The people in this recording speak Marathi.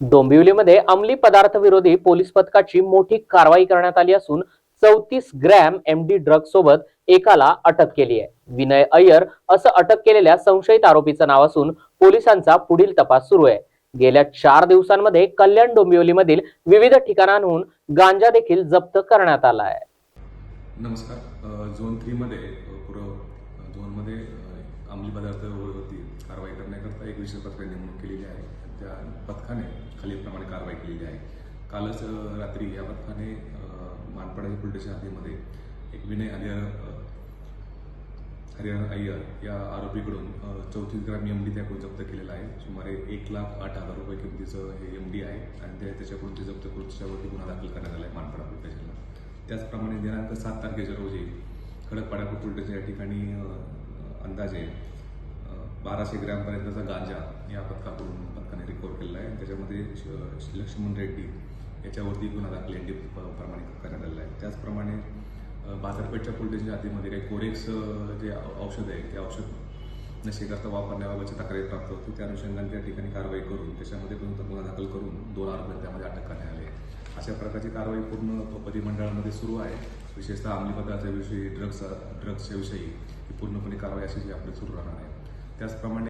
डोंबिवलीमध्ये अंमली पदार्थ विरोधी पोलीस पथकाची मोठी कारवाई करण्यात आली असून चौतीस ग्रॅम एमडी ड्रग सोबत एकाला अटक केली आहे. विनय अय्यर असं अटक केलेल्या संशयित आरोपीचं नाव असून पोलिसांचा पुढील तपास सुरू आहे. गेल्या चार दिवसांमध्ये कल्याण डोंबिवलीमधील विविध ठिकाणांहून गांजा देखील जप्त करण्यात आला आहे. नमस्कार. झोन थ्रीमध्ये अंमली पदार्थ वरती कारवाई करण्याकरता एक विशेष पथक नेमणूक केलेली आहे. त्या पथकाने खालीलप्रमाणे कारवाई केलेली आहे. कालच रात्री या पथकाने अ, मानपाडा हद्दीमध्ये एक विनय हरिहर हरिहर अय्यर या आरोपीकडून चौतीस ग्राम एम डी त्याकडून जप्त केलेला आहे. सुमारे एक लाख आठ हजार रुपये किमतीचं हे एम डी आहे आणि ते त्याच्याकडून ते जप्त करून त्याच्यावरती गुन्हा दाखल करण्यात आला आहे मानपाडा पोलीस स्टेशनला त्याचप्रमाणे दिनांक सात तारखेच्या रोजी खडकपाडा पोलीस स्टेशन या ठिकाणी अंदाजे बाराशे ग्रॅमपर्यंतचा गांजा या पथकाकडून पथकाने रिकवर केलेला आहे. त्याच्यामध्ये श- लक्ष्मण रेड्डी याच्यावरती गुन्हा दाखल एन डी प्रमाणित करण्यात आलेला आहे. त्याचप्रमाणे बाजारपेठच्या पोलिसांच्या स्टेशन काही कोरेक्स जे औषध आहे ते औषध नशेकरता वापरण्याबाबतची तक्रारी प्राप्त होती. त्या अनुषंगाने त्या ठिकाणी कारवाई करून त्याच्यामध्ये गुन्हा दाखल करून दोन आरोपी त्यामध्ये अटक करण्यात आली. अशा प्रकारची कारवाई पूर्ण परिमंडळामध्ये सुरू आहे. विशेषतः अंमली पदार्थाविषयी ड्रग्स ड्रग्सच्या विषयी ही पूर्णपणे कारवाई अशी जी आपली सुरू राहणार आहे. त्याचप्रमाणे